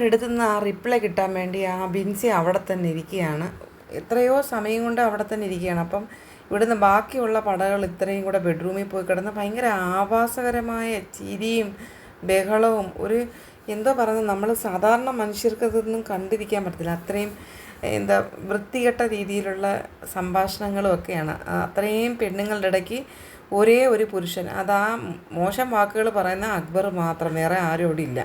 അനുമോളുടെ അടുത്ത് നിന്ന് ആ റിപ്ലൈ കിട്ടാൻ വേണ്ടി ആ ബിൻസി അവിടെ തന്നെ ഇരിക്കുകയാണ്. എത്രയോ സമയം കൊണ്ട് അവിടെ തന്നെ ഇരിക്കുകയാണ്. അപ്പം ഇവിടുന്ന് ബാക്കിയുള്ള പടകൾ ഇത്രയും കൂടെ ബെഡ്റൂമിൽ പോയി കിടന്ന് ഭയങ്കര ആവാസകരമായ ചിരിയും ബഹളവും ഒരു എന്തോ പറയുന്നത് നമ്മൾ സാധാരണ മനുഷ്യർക്ക് അതൊന്നും കണ്ടിരിക്കാൻ പറ്റത്തില്ല. അത്രയും എന്താ വൃത്തികെട്ട രീതിയിലുള്ള സംഭാഷണങ്ങളും ഒക്കെയാണ്. അത്രയും പെണ്ണുങ്ങളുടെ ഇടയ്ക്ക് ഒരേ ഒരു പുരുഷൻ. അതാ മോശം വാക്കുകൾ പറയുന്ന അക്ബർ മാത്രം വേറെ ആരും അവിടെ ഇല്ല.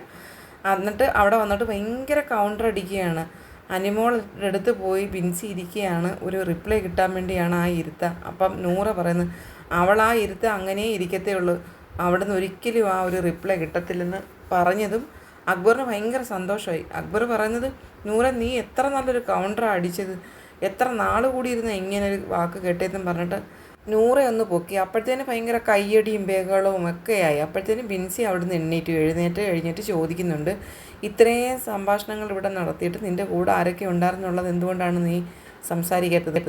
എന്നിട്ട് അവിടെ വന്നിട്ട് ഭയങ്കര കൗണ്ടർ അടിക്കുകയാണ്. അനിമോളുടെ അടുത്ത് പോയി ബിൻസി ഇരിക്കുകയാണ്. ഒരു റിപ്ലൈ കിട്ടാൻ വേണ്ടിയാണ് ആ ഇരുത്ത. അപ്പം നൂറ പറയുന്നത് അവൾ ആ ഇരുത്ത അങ്ങനെ ഇരിക്കത്തേ ഉള്ളൂ. അവിടുന്ന് ഒരിക്കലും ആ ഒരു റിപ്ലൈ കിട്ടത്തില്ലെന്ന് പറഞ്ഞതും അക്ബറിന് ഭയങ്കര സന്തോഷമായി. അക്ബർ പറയുന്നത് നൂറ നീ എത്ര നല്ലൊരു കൗണ്ടർ അടിച്ചത്. എത്ര നാൾ കൂടി ഇരുന്ന് ഇങ്ങനെ ഒരു വാക്ക് കേട്ടേന്നും പറഞ്ഞിട്ട് നൂറെ ഒന്ന് പൊക്കി. അപ്പോഴത്തേന് ഭയങ്കര കയ്യടിയും ബഹളവും ഒക്കെയായി. അപ്പോഴത്തേന് ബിൻസി അവിടുന്ന് എണ്ണീറ്റ്. എഴുന്നേറ്റ് കഴിഞ്ഞിട്ട് ചോദിക്കുന്നുണ്ട് ഇത്രയും സംഭാഷണങ്ങൾ ഇവിടെ നടത്തിയിട്ട് നിന്റെ കൂടെ ആരൊക്കെ ഉണ്ടായിരുന്നുള്ളത് എന്തുകൊണ്ടാണ് നീ സംസാരിക്കാത്തത്?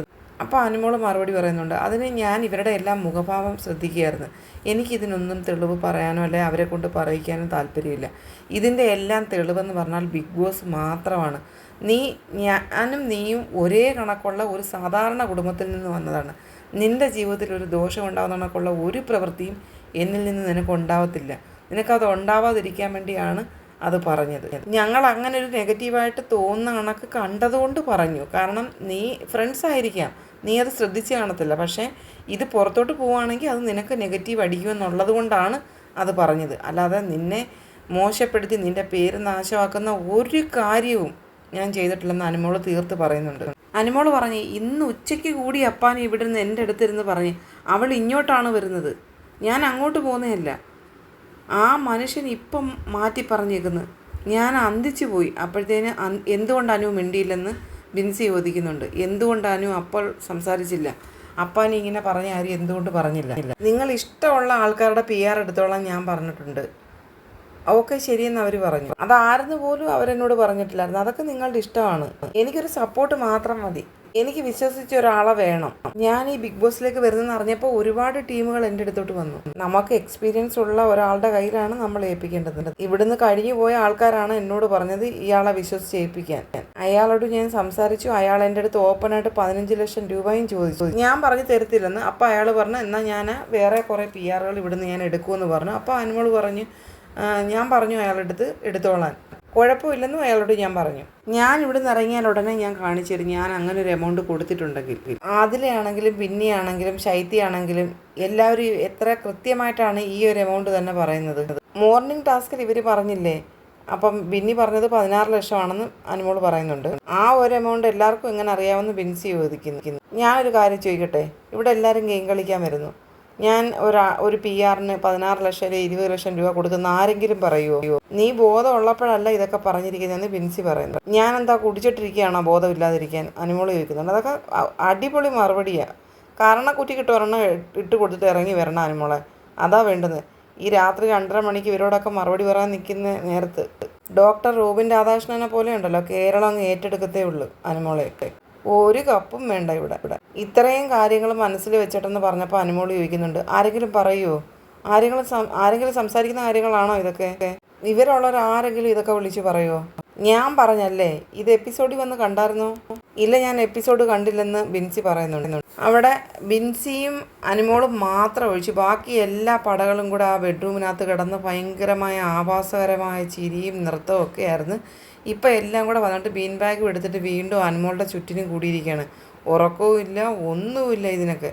അപ്പോൾ അനുമോൾ മറുപടി പറയുന്നുണ്ട് അതിന് ഞാൻ ഇവരുടെ എല്ലാം മുഖഭാവം ശ്രദ്ധിക്കുകയായിരുന്നു. എനിക്കിതിനൊന്നും തെളിവ് പറയാനോ അല്ലെ അവരെ കൊണ്ട് പറയിക്കാനോ താല്പര്യമില്ല. ഇതിന്റെ എല്ലാം തെളിവെന്ന് പറഞ്ഞാൽ ബിഗ് ബോസ് മാത്രമാണ്. നീ ഞാനും നീയും ഒരേ കണക്കുള്ള ഒരു സാധാരണ കുടുംബത്തിൽ നിന്ന് വന്നതാണ്. നിന്റെ ജീവിതത്തിൽ ഒരു ദോഷം ഉണ്ടാകുന്ന കണക്കുള്ള ഒരു പ്രവൃത്തിയും എന്നിൽ നിന്ന് നിനക്ക് ഉണ്ടാവത്തില്ല. നിനക്കത് ഉണ്ടാവാതിരിക്കാൻ വേണ്ടിയാണ് അത് പറഞ്ഞത്. ഞങ്ങൾ അങ്ങനെ ഒരു നെഗറ്റീവായിട്ട് തോന്നുന്ന കണക്ക് കണ്ടതുകൊണ്ട് പറഞ്ഞു. കാരണം നീ ഫ്രണ്ട്സ് ആയിരിക്കാം. നീ അത് ശ്രദ്ധിച്ച് കാണത്തില്ല. പക്ഷേ ഇത് പുറത്തോട്ട് പോവുകയാണെങ്കിൽ അത് നിനക്ക് നെഗറ്റീവ് അടിക്കുമെന്നുള്ളത് കൊണ്ടാണ് അത് പറഞ്ഞത്. അല്ലാതെ നിന്നെ മോശപ്പെടുത്തി നിന്റെ പേര് നാശമാക്കുന്ന ഒരു കാര്യവും ഞാൻ ചെയ്തിട്ടില്ലെന്ന് അനുമോൾ തീർത്ത് പറയുന്നുണ്ട്. അനുമോൾ പറഞ്ഞ് ഇന്ന് ഉച്ചയ്ക്ക് കൂടി അപ്പാൻ ഇവിടെ നിന്ന് എന്റെ അടുത്തിരുന്ന് പറഞ്ഞ് അവൾ ഇങ്ങോട്ടാണ് വരുന്നത്. ഞാൻ അങ്ങോട്ട് പോകുന്നതല്ല ആ മനുഷ്യൻ ഇപ്പം മാറ്റി പറഞ്ഞേക്കുന്നു. ഞാൻ അന്തിച്ചു പോയി. അപ്പോഴത്തേന് എന്തുകൊണ്ട് അനു മിണ്ടിയില്ലെന്ന് ബിൻസി ചോദിക്കുന്നുണ്ട്. എന്തുകൊണ്ട് അനു അപ്പോൾ സംസാരിച്ചില്ല? അപ്പാൻ ഇങ്ങനെ പറഞ്ഞ ആരും എന്തുകൊണ്ട് പറഞ്ഞില്ല? നിങ്ങൾ ഇഷ്ടമുള്ള ആൾക്കാരുടെ പി ആർ എടുത്തോളാം ഞാൻ പറഞ്ഞിട്ടുണ്ട്. ഓക്കെ ശരിയെന്ന് അവർ പറഞ്ഞു. അതാരെന്ന് പോലും അവരെന്നോട് പറഞ്ഞിട്ടില്ലായിരുന്നു. അതൊക്കെ നിങ്ങളുടെ ഇഷ്ടമാണ്. എനിക്കൊരു സപ്പോർട്ട് മാത്രം മതി. എനിക്ക് വിശ്വസിച്ച ഒരാളെ വേണം. ഞാൻ ഈ ബിഗ് ബോസിലേക്ക് വരുന്നെന്ന് അറിഞ്ഞപ്പോൾ ഒരുപാട് ടീമുകൾ എന്റെ അടുത്തോട്ട് വന്നു. നമുക്ക് എക്സ്പീരിയൻസ് ഉള്ള ഒരാളുടെ കയ്യിലാണ് നമ്മൾ ഏൽപ്പിക്കേണ്ടത്. ഇവിടുന്ന് കഴിഞ്ഞു പോയ ആൾക്കാരാണ് എന്നോട് പറഞ്ഞത് ഇയാളെ വിശ്വസിച്ച് ഏൽപ്പിക്കാൻ. അയാളോട് ഞാൻ സംസാരിച്ചു. അയാൾ എന്റെ അടുത്ത് ഓപ്പണായിട്ട് പതിനഞ്ച് ലക്ഷം രൂപയും ചോദിച്ചു. ഞാൻ പറഞ്ഞു തരത്തില്ലെന്ന്. അപ്പോൾ അയാൾ പറഞ്ഞു എന്നാൽ ഞാൻ വേറെ കുറേ പി ആറുകൾ ഇവിടുന്ന് ഞാൻ എടുക്കുമെന്ന് പറഞ്ഞു. അപ്പോൾ അനുമോൾ പറഞ്ഞു "ആ, ഞാൻ പറഞ്ഞു അയാളുടെ അടുത്ത് എടുത്തോളാൻ. കുഴപ്പമില്ലെന്നും അയാളോട് ഞാൻ പറഞ്ഞു. ഞാൻ ഇവിടെ നിന്ന് ഇറങ്ങിയാൽ ഉടനെ ഞാൻ കാണിച്ചു ഞാൻ അങ്ങനെ ഒരു എമൗണ്ട് കൊടുത്തിട്ടുണ്ടെങ്കിൽ. ആദിലയാണെങ്കിലും പിന്നിയാണെങ്കിലും ശൈത്യാണെങ്കിലും എല്ലാവരും എത്ര കൃത്യമായിട്ടാണ് ഈ ഒരു എമൗണ്ട് തന്നെ പറയുന്നത്. മോർണിംഗ് ടാസ്കിൽ ഇവർ പറഞ്ഞില്ലേ? അപ്പം ബിന്നി പറഞ്ഞത് പതിനാറ് ലക്ഷമാണെന്ന് അനുമോൾ പറയുന്നുണ്ട്. ആ ഒരു എമൗണ്ട് എല്ലാവർക്കും എങ്ങനെ അറിയാമെന്ന് ബിൻസി ചോദിക്കുന്നു. ഞാനൊരു കാര്യം ചോദിക്കട്ടെ? ഇവിടെ എല്ലാവരും ഗെയിം കളിക്കാൻ വരുന്നു. ഞാൻ ഒരാ ഒരു പി ആറിന് പതിനാറ് ലക്ഷം അല്ലെങ്കിൽ ഇരുപത് ലക്ഷം രൂപ കൊടുക്കുന്ന ആരെങ്കിലും പറയുമോ നീ ബോധം ഉള്ളപ്പോഴല്ല ഇതൊക്കെ പറഞ്ഞിരിക്കുന്നതെന്ന് ബിൻസി പറയുന്നത്. ഞാൻ എന്താ കുടിച്ചിട്ടിരിക്കുകയാണോ ബോധമില്ലാതിരിക്കാൻ? അനുമോൾ ചോദിക്കുന്നുണ്ട്. അതൊക്കെ അടിപൊളി മറുപടിയാണ് കാരണം കുറ്റി കിട്ടുവരണം ഇട്ട് കൊടുത്തിട്ട് ഇറങ്ങി വരണം അനുമോളെ. അതാ വേണ്ടത് ഈ രാത്രി രണ്ടര മണിക്ക് ഇവരോടൊക്കെ മറുപടി പറയാൻ നിൽക്കുന്ന നേരത്ത്. ഡോക്ടർ റോബിൻ രാധാകൃഷ്ണനെ പോലെ ഉണ്ടല്ലോ. കേരളം അങ്ങ് ഏറ്റെടുക്കത്തേ ഉള്ളൂ അനുമോളെയൊക്കെ. ഒരു കപ്പും വേണ്ട ഇവിടെ. ഇവിടെ. ഇത്രയും കാര്യങ്ങൾ മനസ്സിൽ വെച്ചിട്ടെന്ന് പറഞ്ഞപ്പോൾ അനുമോൾ ചോദിക്കുന്നുണ്ട്. ആരെങ്കിലും പറയുമോ ആരെങ്കിലും ആരെങ്കിലും സംസാരിക്കുന്ന കാര്യങ്ങളാണോ ഇതൊക്കെ? ഇവരുള്ളവർ ആരെങ്കിലും ഇതൊക്കെ വിളിച്ച് പറയുമോ ഞാൻ പറഞ്ഞല്ലേ ഇത് എപ്പിസോഡിൽ വന്ന് കണ്ടായിരുന്നോ? ഇല്ല ഞാൻ എപ്പിസോഡ് കണ്ടില്ലെന്ന് ബിൻസി പറയുന്നുണ്ട്. അവിടെ ബിൻസിയും അനുമോളും മാത്രം ഒഴിച്ച് ബാക്കി എല്ലാ പടകളും കൂടെ ആ ബെഡ്റൂമിനകത്ത് കിടന്ന് ഭയങ്കരമായ ആഭാസകരമായ ചിരിയും നൃത്തവും ഒക്കെ ആയിരുന്നു. ഇപ്പം എല്ലാം കൂടെ വന്നിട്ട് ബീൻ ബാഗും എടുത്തിട്ട് വീണ്ടും അനുമോളുടെ ചുറ്റിനും കൂടിയിരിക്കുകയാണ് ഉറക്കവും ഇല്ല ഒന്നുമില്ല ഇതിനൊക്കെ.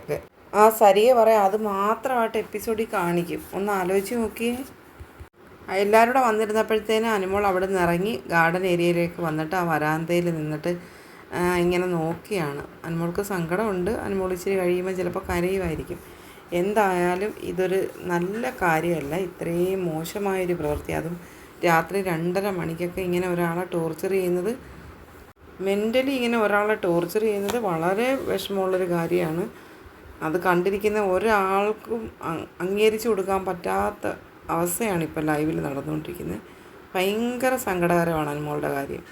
ആ സരിയെ പറയാം അത് മാത്രമായിട്ട് എപ്പിസോഡിൽ കാണിക്കും. ഒന്ന് ആലോചിച്ച് നോക്കിയേ. എല്ലാവരും കൂടെ വന്നിരുന്നപ്പോഴത്തേനും അനുമോൾ അവിടെ നിന്ന് ഇറങ്ങി ഗാർഡൻ ഏരിയയിലേക്ക് വന്നിട്ട് ആ വരാന്തയിൽ നിന്നിട്ട് ഇങ്ങനെ നോക്കിയാണ്. അനുമോൾക്ക് സങ്കടമുണ്ട്. അനുമോൾ ഇച്ചിരി കഴിയുമ്പോൾ ചിലപ്പോൾ കരയുമായിരിക്കും. എന്തായാലും ഇതൊരു നല്ല കാര്യമല്ല. ഇത്രയും മോശമായൊരു പ്രവൃത്തി. അതും രാത്രി രണ്ടര മണിക്കൊക്കെ ഇങ്ങനെ ഒരാളെ ടോർച്ചർ ചെയ്യുന്നത്. മെന്റലി ഇങ്ങനെ ഒരാളെ ടോർച്ചർ ചെയ്യുന്നത് വളരെ വിഷമമുള്ളൊരു കാര്യമാണ്. അത് കണ്ടിരിക്കുന്ന ഒരാൾക്കും അംഗീകരിച്ചു കൊടുക്കാൻ പറ്റാത്ത അവസ്ഥയാണ് ഇപ്പോൾ ലൈവിൽ നടന്നുകൊണ്ടിരിക്കുന്നത്. ഭയങ്കര സങ്കടകരമാണ് അനുമോളുടെ കാര്യം.